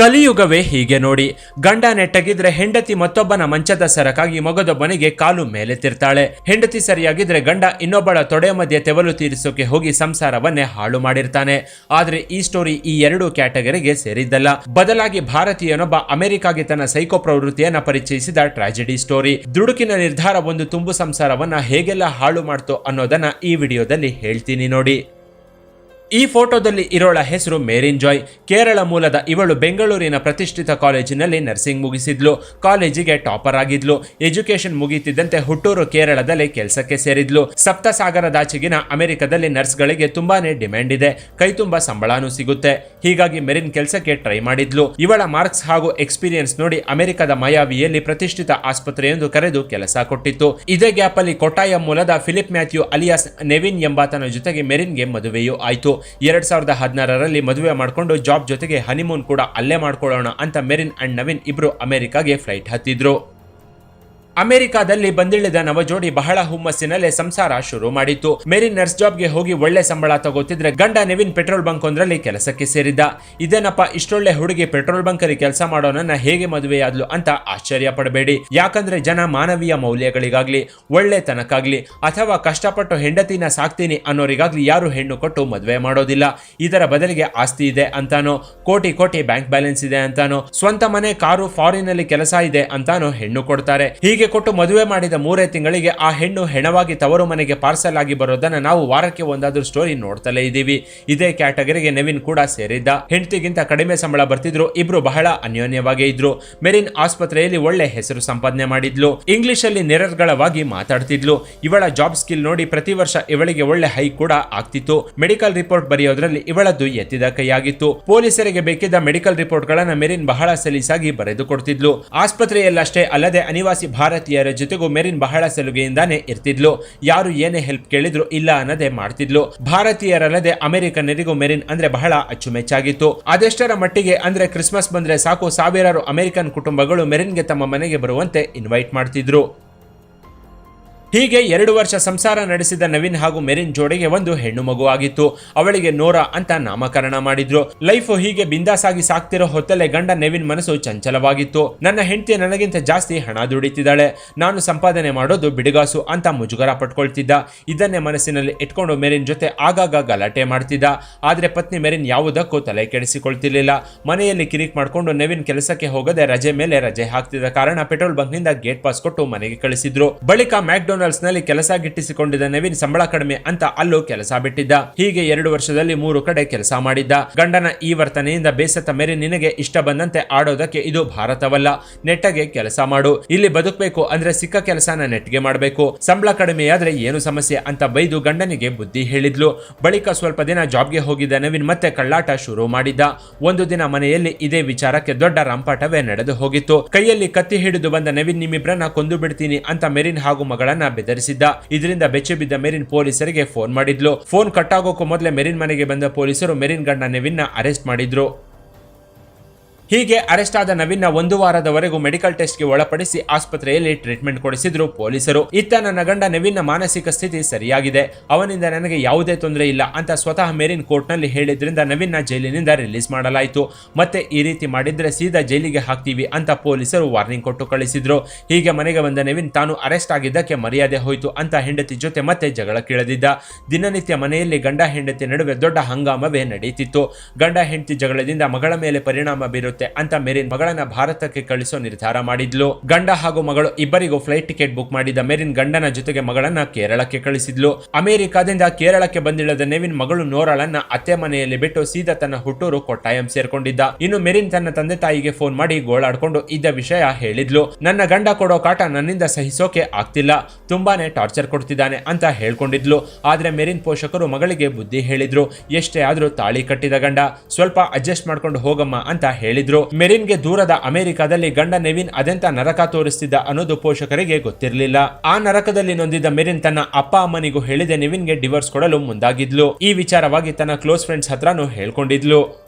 ಕಲಿಯುಗವೇ ಹೀಗೆ ನೋಡಿ. ಗಂಡ ನೆಟ್ಟಗಿದ್ರೆ ಹೆಂಡತಿ ಮತ್ತೊಬ್ಬನ ಮಂಚದ ಸರಕಾಗಿ ಮಗದೊಬ್ಬನಿಗೆ ಕಾಲು ಮೇಲೆತ್ತಿರ್ತಾಳೆ ಹೆಂಡತಿ ಸರಿಯಾಗಿದ್ರೆ ಗಂಡ ಇನ್ನೊಬ್ಬಳ ತೊಡೆಯ ಮಧ್ಯೆ ತೆವಲು ತೀರಿಸೋಕೆ ಹೋಗಿ ಸಂಸಾರವನ್ನೇ ಹಾಳು ಮಾಡಿರ್ತಾನೆ. ಆದ್ರೆ ಈ ಸ್ಟೋರಿ ಈ ಎರಡು ಕ್ಯಾಟಗರಿಗೆ ಸೇರಿದ್ದಲ್ಲ. ಬದಲಾಗಿ ಭಾರತೀಯನೊಬ್ಬ ಅಮೆರಿಕಾಗೆ ತನ್ನ ಸೈಕೋ ಪ್ರವೃತ್ತಿಯನ್ನ ಪರಿಚಯಿಸಿದ ಟ್ರಾಜಿಡಿ ಸ್ಟೋರಿ ದುಡುಕಿನ ನಿರ್ಧಾರ ಒಂದು ತುಂಬು ಸಂಸಾರವನ್ನ ಹೇಗೆಲ್ಲ ಹಾಳು ಮಾಡ್ತು ಅನ್ನೋದನ್ನ ಈ ವಿಡಿಯೋದಲ್ಲಿ ಹೇಳ್ತೀನಿ ನೋಡಿ. ಈ ಫೋಟೋದಲ್ಲಿ ಇರೋಳ ಹೆಸರು ಮೇರಿನ್ ಜಾಯ್. ಕೇರಳ ಮೂಲದ ಇವಳು ಬೆಂಗಳೂರಿನ ಪ್ರತಿಷ್ಠಿತ ಕಾಲೇಜಿನಲ್ಲಿ ನರ್ಸಿಂಗ್ ಮುಗಿಸಿದ್ಲು. ಕಾಲೇಜಿಗೆ ಟಾಪರ್ ಆಗಿದ್ಲು. ಎಜುಕೇಶನ್ ಮುಗಿತಿದ್ದಂತೆ ಹುಟ್ಟೂರು ಕೇರಳದಲ್ಲಿ ಕೆಲಸಕ್ಕೆ ಸೇರಿದ್ಲು. ಸಪ್ತಸಾಗರದಾಚೆಗಿನ ಅಮೆರಿಕದಲ್ಲಿ ನರ್ಸ್ಗಳಿಗೆ ತುಂಬಾನೇ ಡಿಮ್ಯಾಂಡ್ ಇದೆ. ಕೈ ತುಂಬಾ ಸಂಬಳನೂ ಸಿಗುತ್ತೆ. ಹೀಗಾಗಿ ಮೆರಿನ್ ಕೆಲಸಕ್ಕೆ ಟ್ರೈ ಮಾಡಿದ್ಲು. ಇವಳ ಮಾರ್ಕ್ಸ್ ಹಾಗೂ ಎಕ್ಸ್ಪೀರಿಯನ್ಸ್ ನೋಡಿ ಅಮೆರಿಕದ ಮಯಾವಿಯಲ್ಲಿ ಪ್ರತಿಷ್ಠಿತ ಆಸ್ಪತ್ರೆಯೊಂದು ಕರೆದು ಕೆಲಸ ಕೊಟ್ಟಿತ್ತು. ಇದೇ ಗ್ಯಾಪ್ ಅಲ್ಲಿ ಕೊಟ್ಟಾಯ ಮೂಲದ ಫಿಲಿಪ್ ಮ್ಯಾಥ್ಯೂ ಅಲಿಯಾಸ್ ನೆವಿನ್ ಎಂಬಾತನ ಜೊತೆಗೆ ಮೆರಿನ್ಗೆ ಮದುವೆಯೂ ಆಯ್ತು. ಎರಡ್ ಸಾವಿರದ ಹದಿನಾರರಲ್ಲಿ ಮದುವೆ ಮಾಡಿಕೊಂಡು ಜಾಬ್ ಜೊತೆಗೆ ಹನಿಮೂನ್ ಕೂಡ ಅಲ್ಲೇ ಮಾಡ್ಕೊಳ್ಳೋಣ ಅಂತ ಮೆರಿನ್ ಅಂಡ್ ನವೀನ್ ಇಬ್ರು ಅಮೆರಿಕಾಗೆ ಫ್ಲೈಟ್ ಹತ್ತಿದ್ರು. ಅಮೆರಿಕಾದಲ್ಲಿ ಬಂದಿಳಿದ ನವಜೋಡಿ ಬಹಳ ಹುಮ್ಮಸ್ಸಿನಲ್ಲೇ ಸಂಸಾರ ಶುರು ಮಾಡಿತ್ತು. ಮೇರಿ ನರ್ಸ್ ಜಾಬ್ಗೆ ಹೋಗಿ ಒಳ್ಳೆ ಸಂಬಳ ತಗೋತಿದ್ರೆ ಗಂಡ ನೆವಿನ್ ಪೆಟ್ರೋಲ್ ಬಂಕ್ ಒಂದರಲ್ಲಿ ಕೆಲಸಕ್ಕೆ ಸೇರಿದ್ದ. ಇದೇನಪ್ಪ ಇಷ್ಟೊಳ್ಳೆ ಹುಡುಗಿ ಪೆಟ್ರೋಲ್ ಬಂಕ್ ಅಲ್ಲಿ ಕೆಲಸ ಮಾಡೋನನ್ನ ಹೇಗೆ ಮದುವೆಯಾದ್ಲು ಅಂತ ಆಶ್ಚರ್ಯ ಪಡಬೇಡಿ. ಯಾಕಂದ್ರೆ ಜನ ಮಾನವೀಯ ಮೌಲ್ಯಗಳಿಗಾಗ್ಲಿ ಒಳ್ಳೆತನಕ್ಕಾಗ್ಲಿ ಅಥವಾ ಕಷ್ಟಪಟ್ಟು ಹೆಂಡತಿನ ಸಾಕ್ತೀನಿ ಅನ್ನೋರಿಗಾಗ್ಲಿ ಯಾರು ಹೆಣ್ಣು ಕೊಟ್ಟು ಮದುವೆ ಮಾಡೋದಿಲ್ಲ. ಇದರ ಬದಲಿಗೆ ಆಸ್ತಿ ಇದೆ ಅಂತಾನೋ, ಕೋಟಿ ಕೋಟಿ ಬ್ಯಾಂಕ್ ಬ್ಯಾಲೆನ್ಸ್ ಇದೆ ಅಂತಾನೋ, ಸ್ವಂತ ಮನೆ, ಕಾರು ಫಾರಿನ್ ಅಲ್ಲಿ ಕೆಲಸ ಇದೆ ಅಂತಾನೋ ಹೆಣ್ಣು ಕೊಡ್ತಾರೆ. ಹೀಗೆ ಕೊಟ್ಟು ಮದುವೆ ಮಾಡಿದ ಮೂರೇ ತಿಂಗಳಿಗೆ ಆ ಹೆಣ್ಣು ಹೆಣವಾಗಿ ತವರು ಮನೆಗೆ ಪಾರ್ಸಲ್ ಆಗಿ ಬರೋದನ್ನ ನಾವು ವಾರಕ್ಕೆ ಒಂದಾದ್ರೂ ಸ್ಟೋರಿ ನೋಡ್ತಲೇ ಇದ್ದೀವಿ ಇದೇ ಕ್ಯಾಟಗರಿಗೆ ನವೀನ್ ಕೂಡ ಸೇರಿದ್ದ. ಹೆಂಡತಿಗಿಂತ ಕಡಿಮೆ ಸಂಬಳ ಬರ್ತಿದ್ರು, ಇಬ್ರು ಬಹಳ ಅನ್ಯೋನ್ಯವಾಗಿ ಇದ್ರು. ಮೆರಿನ್ ಆಸ್ಪತ್ರೆಯಲ್ಲಿ ಒಳ್ಳೆ ಹೆಸರು ಸಂಪಾದನೆ ಮಾಡಿದ್ಲು. ಇಂಗ್ಲಿಷ್ ಅಲ್ಲಿ ನಿರರ್ಗಳವಾಗಿ ಮಾತಾಡ್ತಿದ್ಲು. ಇವಳ ಜಾಬ್ ಸ್ಕಿಲ್ ನೋಡಿ ಪ್ರತಿ ವರ್ಷ ಇವಳಿಗೆ ಒಳ್ಳೆ ಹೈ ಕೂಡ ಆಗ್ತಿತ್ತು. ಮೆಡಿಕಲ್ ರಿಪೋರ್ಟ್ ಬರೆಯೋದ್ರಲ್ಲಿ ಇವಳದ್ದು ಎತ್ತಿದ ಕೈಯಾಗಿತ್ತು. ಪೊಲೀಸರಿಗೆ ಬೇಕಿದ್ದ ಮೆಡಿಕಲ್ ರಿಪೋರ್ಟ್ ಗಳನ್ನ ಮೆರಿನ್ ಬಹಳ ಸಲೀಸಾಗಿ ಬರೆದು ಕೊಡ್ತಿದ್ಲು. ಆಸ್ಪತ್ರೆಯಲ್ಲಷ್ಟೇ ಅಲ್ಲದೆ ಅನಿವಾಸಿ ಭಾರತೀಯರ ಜೊತೆಗೂ ಮೆರಿನ್ ಬಹಳ ಸಲುಗೆಯಿಂದಾನೇ ಇರ್ತಿದ್ಲು. ಯಾರು ಏನೇ ಹೆಲ್ಪ್ ಕೇಳಿದ್ರು ಇಲ್ಲ ಅನ್ನದೇ ಮಾಡ್ತಿದ್ಲು. ಭಾರತೀಯರಲ್ಲದೆ ಅಮೆರಿಕನ್ನರಿಗೂ ಮೆರಿನ್ ಅಂದ್ರೆ ಬಹಳ ಅಚ್ಚುಮೆಚ್ಚಾಗಿತ್ತು. ಅದೆಷ್ಟರ ಮಟ್ಟಿಗೆ ಅಂದ್ರೆ ಕ್ರಿಸ್ಮಸ್ ಬಂದ್ರೆ ಸಾಕು ಸಾವಿರಾರು ಅಮೆರಿಕನ್ ಕುಟುಂಬಗಳು ಮೆರಿನ್ಗೆ ತಮ್ಮ ಮನೆಗೆ ಬರುವಂತೆ ಇನ್ವೈಟ್ ಮಾಡ್ತಿದ್ರು. ಹೀಗೆ ಎರಡು ವರ್ಷ ಸಂಸಾರ ನಡೆಸಿದ ನವೀನ್ ಹಾಗೂ ಮೆರಿನ್ ಜೋಡಿಗೆ ಒಂದು ಹೆಣ್ಣು ಮಗು ಆಗಿತ್ತು ಅವಳಿಗೆ ನೋರಾ ಅಂತ ನಾಮಕರಣ ಮಾಡಿದ್ರು. ಲೈಫ್ ಹೀಗೆ ಬಿಂದಾಸಾಗಿ ಸಾಕ್ತಿರೋ ಹೊತ್ತಲ್ಲೇ ಗಂಡ ನವೀನ್ ಮನಸ್ಸು ಚಂಚಲವಾಗಿತ್ತು. ನನ್ನ ಹೆಂಡತಿ ನನಗಿಂತ ಜಾಸ್ತಿ ಹಣ ದುಡಿತಿದ್ದಾಳೆ. ನಾನು ಸಂಪಾದನೆ ಮಾಡೋದು ಬಿಡುಗಾಸು ಅಂತ ಮುಜುಗರ ಪಟ್ಕೊಳ್ತಿದ್ದ. ಇದನ್ನೇ ಮನಸ್ಸಿನಲ್ಲಿ ಇಟ್ಕೊಂಡು ಮೆರಿನ್ ಜೊತೆ ಆಗಾಗ ಗಲಾಟೆ ಮಾಡ್ತಿದ್ದ. ಆದ್ರೆ ಪತ್ನಿ ಮೆರಿನ್ ಯಾವುದಕ್ಕೂ ತಲೆ ಕೆಡಿಸಿಕೊಳ್ತಿರ್ಲಿಲ್ಲ. ಮನೆಯಲ್ಲಿ ಕಿರಿಕ್ ಮಾಡಿಕೊಂಡು ನವೀನ್ ಕೆಲಸಕ್ಕೆ ಹೋಗದೆ ರಜೆ ಮೇಲೆ ರಜೆ ಹಾಕ್ತಿದ್ದ ಕಾರಣ ಪೆಟ್ರೋಲ್ ಬಂಕ್ನಿಂದ ಗೇಟ್ ಪಾಸ್ ಕೊಟ್ಟು ಮನೆಗೆ ಕಳಿಸಿದ್ರು. ಬಳಿಕ ಮ್ಯಾಕ್ಡೊನಾಲ್ಡ್ಸ್ನಲ್ಲಿ ಕೆಲಸ ಗಿಟ್ಟಿಸಿಕೊಂಡಿದ್ದ ನವೀನ್ ಸಂಬಳ ಕಡಿಮೆ ಅಂತ ಅಲ್ಲೂ ಕೆಲಸ ಬಿಟ್ಟಿದ್ದ. ಹೀಗೆ ಎರಡು ವರ್ಷದಲ್ಲಿ ಮೂರು ಕಡೆ ಕೆಲಸ ಮಾಡಿದ್ದ. ಗಂಡನ ಈ ವರ್ತನೆಯಿಂದ ಬೇಸತ್ತ ಮೇರೆ ನಿನಗೆ ಇಷ್ಟ ಬಂದಂತೆ ಆಡೋದಕ್ಕೆ ಇದು ಭಾರತವಲ್ಲ. ನೆಟ್ಟಗೆ ಕೆಲಸ ಮಾಡು. ಇಲ್ಲಿ ಬದುಕಬೇಕು ಅಂದ್ರೆ ಸಿಕ್ಕ ಕೆಲಸನ ನೆಟ್ಗೆ ಮಾಡಬೇಕು. ಸಂಬಳ ಕಡಿಮೆಯಾದ್ರೆ ಏನು ಸಮಸ್ಯೆ ಅಂತ ಬೈದು ಗಂಡನಿಗೆ ಬುದ್ಧಿ ಹೇಳಿದ್ಲು. ಬಳಿಕ ಸ್ವಲ್ಪ ದಿನ ಜಾಬ್ಗೆ ಹೋಗಿದ್ದ ನವೀನ್ ಮತ್ತೆ ಕಳ್ಳಾಟ ಶುರು ಮಾಡಿದ್ದ. ಒಂದು ದಿನ ಮನೆಯಲ್ಲಿ ಇದೇ ವಿಚಾರಕ್ಕೆ ದೊಡ್ಡ ರಂಪಾಟವೇ ನಡೆದು ಹೋಗಿತ್ತು. ಕೈಯಲ್ಲಿ ಕತ್ತಿ ಹಿಡಿದು ಬಂದ ನವೀನ್, ನಿಮ್ಮಿಬ್ರನ್ನ ಕೊಂದು ಬಿಡ್ತೀನಿ ಅಂತ ಮೆರಿನ್ ಹಾಗೂ ಮಗಳನ್ನ ಬೆದರಿಸಿದ್ದ. ಇದರಿಂದ ಬೆಚ್ಚಿ ಬಿದ್ದ ಮೆರಿನ್ ಪೊಲೀಸರಿಗೆ ಫೋನ್ ಮಾಡಿದ್ಲು. ಫೋನ್ ಕಟ್ಟಾಗೋಕ್ಕೂ ಮೊದಲೇ ಮೆರಿನ್ ಮನೆಗೆ ಬಂದ ಪೊಲೀಸರು ಮೆರಿನ್ ಗಂಡ ನೆವಿನ್ನ ಅರೆಸ್ಟ್ ಮಾಡಿದ್ರು. ಹೀಗೆ ಅರೆಸ್ಟ್ ಆದ ನವೀನ್ನ ಒಂದು ವಾರದವರೆಗೂ ಮೆಡಿಕಲ್ ಟೆಸ್ಟ್ಗೆ ಒಳಪಡಿಸಿ ಆಸ್ಪತ್ರೆಯಲ್ಲಿ ಟ್ರೀಟ್ಮೆಂಟ್ ಕೊಡಿಸಿದ್ರು ಪೊಲೀಸರು. ಇತ್ತ ನನ್ನ ಗಂಡ ನವೀನ್ನ ಮಾನಸಿಕ ಸ್ಥಿತಿ ಸರಿಯಾಗಿದೆ. ಅವನಿಂದ ನನಗೆ ಯಾವುದೇ ತೊಂದರೆ ಇಲ್ಲ ಅಂತ ಸ್ವತಃ ಮೇರಿನ್ ಕೋರ್ಟ್ನಲ್ಲಿ ಹೇಳಿದ್ರಿಂದ ನವೀನ್ನ ಜೈಲಿನಿಂದ ರಿಲೀಸ್ ಮಾಡಲಾಯಿತು. ಮತ್ತೆ ಈ ರೀತಿ ಮಾಡಿದ್ರೆ ಸೀದಾ ಜೈಲಿಗೆ ಹಾಕ್ತೀವಿ ಅಂತ ಪೊಲೀಸರು ವಾರ್ನಿಂಗ್ ಕೊಟ್ಟು ಕಳಿಸಿದ್ರು. ಹೀಗೆ ಮನೆಗೆ ಬಂದ ನವೀನ್ ತಾನು ಅರೆಸ್ಟ್ ಆಗಿದ್ದಕ್ಕೆ ಮರ್ಯಾದೆ ಹೋಯಿತು ಅಂತ ಹೆಂಡತಿ ಜೊತೆ ಮತ್ತೆ ಜಗಳ ಕೇಳದಿದ್ದ. ದಿನನಿತ್ಯ ಮನೆಯಲ್ಲಿ ಗಂಡ ಹೆಂಡತಿ ನಡುವೆ ದೊಡ್ಡ ಹಂಗಾಮವೇ ನಡೆಯುತ್ತಿತ್ತು ಗಂಡ ಹೆಂಡತಿ ಜಗಳದಿಂದ ಮಗಳ ಮೇಲೆ ಪರಿಣಾಮ ಬೀರುತ್ತೆ ಅಂತ ಮೆರಿನ್ ಮಗಳನ್ನ ಭಾರತಕ್ಕೆ ಕಳಿಸೋ ನಿರ್ಧಾರ ಮಾಡಿದ್ಲು. ಗಂಡ ಹಾಗೂ ಮಗಳು ಇಬ್ಬರಿಗೂ ಫ್ಲೈಟ್ ಟಿಕೆಟ್ ಬುಕ್ ಮಾಡಿದ ಮೆರಿನ್ ಗಂಡನ ಜೊತೆಗೆ ಮಗಳನ್ನ ಕೇರಳಕ್ಕೆ ಕಳಿಸಿದ್ಲು. ಅಮೆರಿಕಾದಿಂದ ಕೇರಳಕ್ಕೆ ಬಂದಿಳದ ನೆವಿನ್ ಮಗಳು ನೋರಾಳನ್ನ ಅತ್ತೆ ಮನೆಯಲ್ಲಿ ಬಿಟ್ಟು ಸೀದಾ ತನ್ನ ಹುಟ್ಟೂರು ಕೊಟ್ಟಾಯಂ ಸೇರ್ಕೊಂಡಿದ್ದ. ಇನ್ನು ಮೆರಿನ್ ತನ್ನ ತಂದೆ ತಾಯಿಗೆ ಫೋನ್ ಮಾಡಿ ಗೋಳಾಡ್ಕೊಂಡು ಇದ್ದ ವಿಷಯ ಹೇಳಿದ್ಲು. ನನ್ನ ಗಂಡ ಕೊಡೋ ಕಾಟ ನನ್ನಿಂದ ಸಹಿಸೋಕೆ ಆಗ್ತಿಲ್ಲ. ತುಂಬಾನೇ ಟಾರ್ಚರ್ ಕೊಡ್ತಿದ್ದಾನೆ ಅಂತ ಹೇಳ್ಕೊಂಡಿದ್ಲು. ಆದ್ರೆ ಮೆರಿನ್ ಪೋಷಕರು ಮಗಳಿಗೆ ಬುದ್ಧಿ ಹೇಳಿದ್ರು. ಎಷ್ಟೇ ಆದ್ರೂ ತಾಳಿ ಕಟ್ಟಿದ ಗಂಡ. ಸ್ವಲ್ಪ ಅಡ್ಜಸ್ಟ್ ಮಾಡ್ಕೊಂಡು ಹೋಗಮ್ಮ ಅಂತ ಹೇಳಿದ್ರು. ಮೆರಿನ್ಗೆ ದೂರದ ಅಮೆರಿಕಾದಲ್ಲಿ ಗಂಡ ನೆವಿನ್ ಅದೆಂತ ನರಕ ತೋರಿಸ್ತಿದ್ದ ಅನ್ನೋದು ಪೋಷಕರಿಗೆ ಗೊತ್ತಿರಲಿಲ್ಲ. ಆ ನರಕದಲ್ಲಿ ನೊಂದಿದ್ದ ಮೆರಿನ್ ತನ್ನ ಅಪ್ಪ ಅಮ್ಮನಿಗೂ ಹೇಳಿದೆ ನೆವಿನ್ಗೆ ಡಿವೋರ್ಸ್ ಕೊಡಲು ಮುಂದಾಗಿದ್ಲು. ಈ ವಿಚಾರವಾಗಿ ತನ್ನ ಕ್ಲೋಸ್ ಫ್ರೆಂಡ್ಸ್ ಹತ್ರನೂ ಹೇಳ್ಕೊಂಡಿದ್ಲು.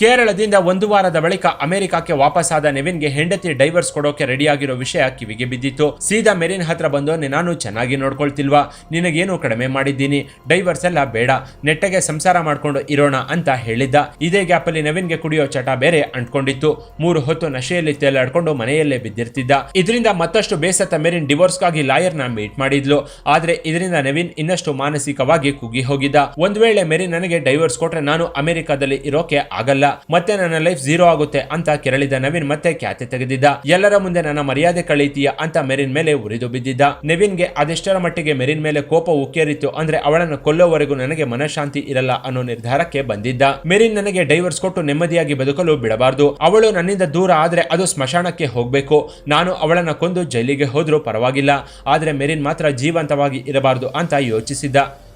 ಕೇರಳದಿಂದ ಒಂದು ವಾರದ ಬಳಿಕ ಅಮೆರಿಕಕ್ಕೆ ವಾಪಸ್ಸಾದ ನೆವಿನ್ಗೆ ಹೆಂಡತಿ ಡೈವರ್ಸ್ ಕೊಡೋಕೆ ರೆಡಿಯಾಗಿರೋ ವಿಷಯ ಕಿವಿಗೆ ಬಿದ್ದಿತ್ತು. ಸೀದಾ ಮೆರಿನ್ ಹತ್ರ ಬಂದು ನಾನು ಚೆನ್ನಾಗಿ ನೋಡ್ಕೊಳ್ತಿಲ್ವಾ? ನಿನಗೇನು ಕಡಿಮೆ ಮಾಡಿದ್ದೀನಿ? ಡೈವರ್ಸ್ ಎಲ್ಲ ಬೇಡ. ನೆಟ್ಟಗೆ ಸಂಸಾರ ಮಾಡ್ಕೊಂಡು ಇರೋಣ ಅಂತ ಹೇಳಿದ್ದ. ಇದೇ ಗ್ಯಾಪಲ್ಲಿ ನವೀನ್ಗೆ ಕುಡಿಯೋ ಚಟ ಬೇರೆ ಅಂಟ್ಕೊಂಡಿತ್ತು. ಮೂರು ಹೊತ್ತು ನಶೆಯಲ್ಲಿ ತೇಲಾಡ್ಕೊಂಡು ಮನೆಯಲ್ಲೇ ಬಿದ್ದಿರ್ತಿದ್ದ. ಇದರಿಂದ ಮತ್ತಷ್ಟು ಬೇಸತ್ತ ಮೆರಿನ್ ಡಿವೋರ್ಸ್ಗಾಗಿ ಲಾಯರ್ನ ಮೀಟ್ ಮಾಡಿದ್ಲು. ಆದ್ರೆ ಇದರಿಂದ ನವೀನ್ ಇನ್ನಷ್ಟು ಮಾನಸಿಕವಾಗಿ ಕುಗ್ಗಿ ಹೋಗಿದ್ದ. ಒಂದ್ ವೇಳೆ ಮೆರಿನ್ ನನಗೆ ಡೈವರ್ಸ್ ಕೊಟ್ರೆ ನಾನು ಅಮೆರಿಕದಲ್ಲಿ ಇರೋಕೆ ಆಗಲ್ಲ. ಮತ್ತೆ ನನ್ನ ಲೈಫ್ ಝೀರೋ ಆಗುತ್ತೆ ಅಂತ ಕೆರಳಿದ ನವೀನ್ ಮತ್ತೆ ಖ್ಯಾತೆ ತೆಗೆದಿದ್ದ. ಎಲ್ಲರ ಮುಂದೆ ನನ್ನ ಮರ್ಯಾದೆ ಕಳೀತೀಯ ಅಂತ ಮೆರಿನ್ ಮೇಲೆ ಉರಿದು ಬಿದ್ದಿದ್ದ. ನೆವಿನ್ಗೆ ಅದೆಷ್ಟರ ಮಟ್ಟಿಗೆ ಮೆರಿನ್ ಮೇಲೆ ಕೋಪ ಉಕ್ಕೇರಿತ್ತು ಅಂದ್ರೆ ಅವಳನ್ನು ಕೊಲ್ಲೋವರೆಗೂ ನನಗೆ ಮನಃಶಾಂತಿ ಇರಲ್ಲ ಅನ್ನೋ ನಿರ್ಧಾರಕ್ಕೆ ಬಂದಿದ್ದ. ಮೆರಿನ್ ನನಗೆ ಡೈವರ್ಸ್ ಕೊಟ್ಟು ನೆಮ್ಮದಿಯಾಗಿ ಬದುಕಲು ಬಿಡಬಾರ್ದು. ಅವಳು ನನ್ನಿಂದ ದೂರ ಆದ್ರೆ ಅದು ಸ್ಮಶಾನಕ್ಕೆ ಹೋಗ್ಬೇಕು. ನಾನು ಅವಳನ್ನ ಕೊಂದು ಜೈಲಿಗೆ ಹೋದ್ರೂ ಪರವಾಗಿಲ್ಲ. ಆದ್ರೆ ಮೆರಿನ್ ಮಾತ್ರ ಜೀವಂತವಾಗಿ ಇರಬಾರ್ದು ಅಂತ ಯೋಚಿಸಿದ್ದ.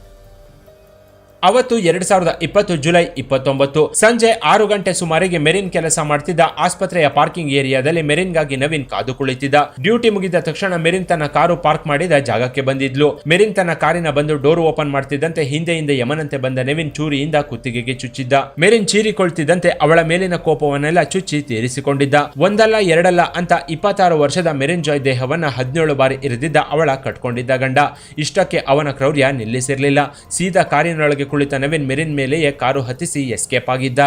ಅವತ್ತು ಎರಡ್ ಸಾವಿರದ ಇಪ್ಪತ್ತು ಜುಲೈ ಇಪ್ಪತ್ತೊಂಬತ್ತು ಸಂಜೆ ಆರು ಗಂಟೆ ಸುಮಾರಿಗೆ ಮೆರಿನ್ ಕೆಲಸ ಮಾಡ್ತಿದ್ದ ಆಸ್ಪತ್ರೆಯ ಪಾರ್ಕಿಂಗ್ ಏರಿಯಾದಲ್ಲಿ ಮೆರಿನ್ಗಾಗಿ ನವೀನ್ ಕಾದು ಕುಳಿತಿದ್ದ. ಡ್ಯೂಟಿ ಮುಗಿದ ತಕ್ಷಣ ಮೆರಿನ್ ತನ್ನ ಕಾರು ಪಾರ್ಕ್ ಮಾಡಿದ ಜಾಗಕ್ಕೆ ಬಂದಿದ್ಲು. ಮೆರಿನ್ ತನ್ನ ಕಾರಿನ ಬಂದು ಡೋರ್ ಓಪನ್ ಮಾಡ್ತಿದ್ದಂತೆ ಹಿಂದೆಯಿಂದ ಯಮನಂತೆ ಬಂದ ನವೀನ್ ಚೂರಿಯಿಂದ ಕುತ್ತಿಗೆಗೆ ಚುಚ್ಚಿದ್ದ. ಮೆರಿನ್ ಚೀರಿಕೊಳ್ತಿದ್ದಂತೆ ಅವಳ ಮೇಲಿನ ಕೋಪವನ್ನೆಲ್ಲ ಚುಚ್ಚಿ ತೀರಿಸಿಕೊಂಡಿದ್ದ. ಒಂದಲ್ಲ ಎರಡಲ್ಲ ಅಂತ ಇಪ್ಪತ್ತಾರು ವರ್ಷದ ಮೆರಿನ್ ಜಾಯ್ ದೇಹವನ್ನ ಹದಿನೇಳು ಬಾರಿ ಇರಿದಿದ್ದ ಅವಳ ಕಟ್ಕೊಂಡಿದ್ದ ಗಂಡ. ಇಷ್ಟಕ್ಕೆ ಅವನ ಕ್ರೌರ್ಯ ನಿಲ್ಲಿಸಿರ್ಲಿಲ್ಲ. ಸೀದಾ ಕಾರಿನೊಳಗೆ ಕುಳಿತ ನವೀನ್ ಮೆರಿನ್ ಮೇಲೆಯೇ ಕಾರು ಹತ್ತಿಸಿ ಎಸ್ಕೇಪ್ ಆಗಿದ್ದ.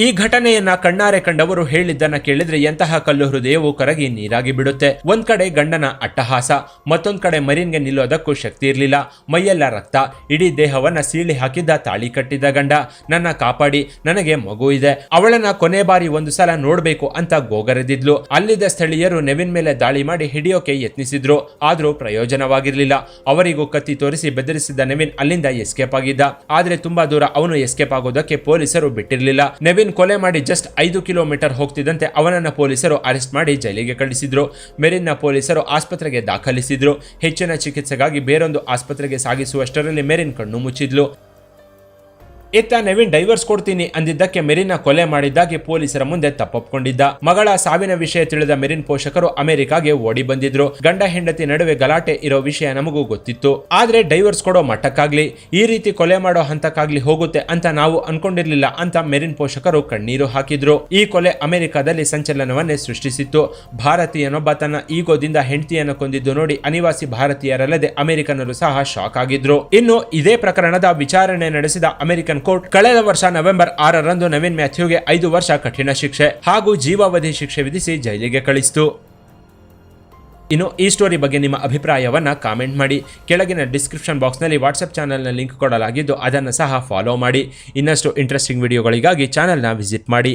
ಈ ಘಟನೆಯನ್ನ ಕಣ್ಣಾರೆ ಕಂಡವರು ಹೇಳಿದ್ದನ್ನ ಕೇಳಿದ್ರೆ ಎಂತಹ ಕಲ್ಲು ಹೃದಯವು ಕರಗಿ ನೀರಾಗಿ ಬಿಡುತ್ತೆ. ಒಂದ್ ಕಡೆ ಗಂಡನ ಅಟ್ಟಹಾಸ, ಮತ್ತೊಂದ್ ಕಡೆ ಮರೀನ್ಗೆ ನಿಲ್ಲೋದಕ್ಕೂ ಶಕ್ತಿ ಇರಲಿಲ್ಲ. ಮೈಯೆಲ್ಲ ರಕ್ತ, ಇಡೀ ದೇಹವನ್ನ ಸೀಳಿ ಹಾಕಿದ್ದ ತಾಳಿ ಕಟ್ಟಿದ್ದ ಗಂಡ, ನನ್ನ ಕಾಪಾಡಿ, ನನಗೆ ಮಗು ಇದೆ. ಅವಳನ್ನ ಕೊನೆ ಬಾರಿ ಒಂದು ಸಲ ನೋಡ್ಬೇಕು ಅಂತ ಗೋಗರೆದಿದ್ಲು. ಅಲ್ಲಿದ್ದ ಸ್ಥಳೀಯರು ನೆವಿನ್ ಮೇಲೆ ದಾಳಿ ಮಾಡಿ ಹಿಡಿಯೋಕೆ ಯತ್ನಿಸಿದ್ರು. ಆದ್ರೂ ಪ್ರಯೋಜನವಾಗಿರ್ಲಿಲ್ಲ. ಅವರಿಗೂ ಕತ್ತಿ ತೋರಿಸಿ ಬೆದರಿಸಿದ್ದ ನೆವಿನ್ ಅಲ್ಲಿಂದ ಎಸ್ಕೇಪ್ ಆಗಿದ್ದ. ಆದ್ರೆ ತುಂಬಾ ದೂರ ಅವನು ಎಸ್ಕೇಪ್ ಆಗೋದಕ್ಕೆ ಪೊಲೀಸರು ಬಿಟ್ಟಿರಲಿಲ್ಲ. ನೆವಿನ್ ಕೊಲೆ ಮಾಡಿ ಜಸ್ಟ್ ಐದು ಕಿಲೋಮೀಟರ್ ಹೋಗ್ತಿದ್ದಂತೆ ಅವನನ್ನ ಪೊಲೀಸರು ಅರೆಸ್ಟ್ ಮಾಡಿ ಜೈಲಿಗೆ ಕಳಿಸಿದ್ರು. ಮೆರಿನ್ನ ಪೊಲೀಸರು ಆಸ್ಪತ್ರೆಗೆ ದಾಖಲಿಸಿದ್ರು. ಹೆಚ್ಚಿನ ಚಿಕಿತ್ಸೆಗಾಗಿ ಬೇರೊಂದು ಆಸ್ಪತ್ರೆಗೆ ಸಾಗಿಸುವಷ್ಟರಲ್ಲಿ ಮೆರಿನ್ ಕಣ್ಣು ಮುಚ್ಚಿದ್ಲು. ಇತ್ತ ನವೀನ್ ಡೈವರ್ಸ್ ಕೊಡ್ತೀನಿ ಅಂದಿದ್ದಕ್ಕೆ ಮೆರಿನ್ ಕೊಲೆ ಮಾಡಿದ್ದಾಗಿ ಪೊಲೀಸರ ಮುಂದೆ ತಪ್ಪೊಪ್ಕೊಂಡಿದ್ದ. ಮಗಳ ಸಾವಿನ ವಿಷಯ ತಿಳಿದ ಮೆರಿನ್ ಪೋಷಕರು ಅಮೆರಿಕಾಗೆ ಓಡಿ ಬಂದಿದ್ರು. ಗಂಡ ಹೆಂಡತಿ ನಡುವೆ ಗಲಾಟೆ ಇರೋ ವಿಷಯ ನಮಗೂ ಗೊತ್ತಿತ್ತು. ಆದ್ರೆ ಡೈವರ್ಸ್ ಕೊಡೋ ಮಟ್ಟಕ್ಕಾಗ್ಲಿ, ಈ ರೀತಿ ಕೊಲೆ ಮಾಡೋ ಹಂತಕ್ಕಾಗ್ಲಿ ಹೋಗುತ್ತೆ ಅಂತ ನಾವು ಅನ್ಕೊಂಡಿರ್ಲಿಲ್ಲ ಅಂತ ಮೆರಿನ್ ಪೋಷಕರು ಕಣ್ಣೀರು ಹಾಕಿದ್ರು. ಈ ಕೊಲೆ ಅಮೆರಿಕದಲ್ಲಿ ಸಂಚಲನವನ್ನೇ ಸೃಷ್ಟಿಸಿತ್ತು. ಭಾರತೀಯನೊಬ್ಬ ತನ್ನ ಈಗೋದಿಂದ ಹೆಂಡತಿಯನ್ನು ಕೊಂದಿದ್ದು ನೋಡಿ ಅನಿವಾಸಿ ಭಾರತೀಯರಲ್ಲದೆ ಅಮೆರಿಕನರು ಸಹ ಶಾಕ್ ಆಗಿದ್ರು. ಇನ್ನು ಇದೇ ಪ್ರಕರಣದ ವಿಚಾರಣೆ ನಡೆಸಿದ ಅಮೆರಿಕನ್ ಕೋರ್ಟ್ ಕಳೆದ ವರ್ಷ ನವೆಂಬರ್ ಆರರಂದು ನವೀನ್ ಮ್ಯಾಥ್ಯೂಗೆ ಐದು ವರ್ಷ ಕಠಿಣ ಶಿಕ್ಷೆ ಹಾಗೂ ಜೀವಾವಧಿ ಶಿಕ್ಷೆ ವಿಧಿಸಿ ಜೈಲಿಗೆ ಕಳಿಸಿತು. ಇನ್ನು ಈ ಸ್ಟೋರಿ ಬಗ್ಗೆ ನಿಮ್ಮ ಅಭಿಪ್ರಾಯವನ್ನ ಕಾಮೆಂಟ್ ಮಾಡಿ. ಕೆಳಗಿನ ಡಿಸ್ಕ್ರಿಪ್ಷನ್ ಬಾಕ್ಸ್ನಲ್ಲಿ ವಾಟ್ಸಪ್ ಚಾನಲ್ನ ಲಿಂಕ್ ಕೊಡಲಾಗಿದ್ದು ಅದನ್ನು ಸಹ ಫಾಲೋ ಮಾಡಿ. ಇನ್ನಷ್ಟು ಇಂಟ್ರೆಸ್ಟಿಂಗ್ ವಿಡಿಯೋಗಳಿಗಾಗಿ ಚಾನಲ್ನ ವಿಸಿಟ್ ಮಾಡಿ.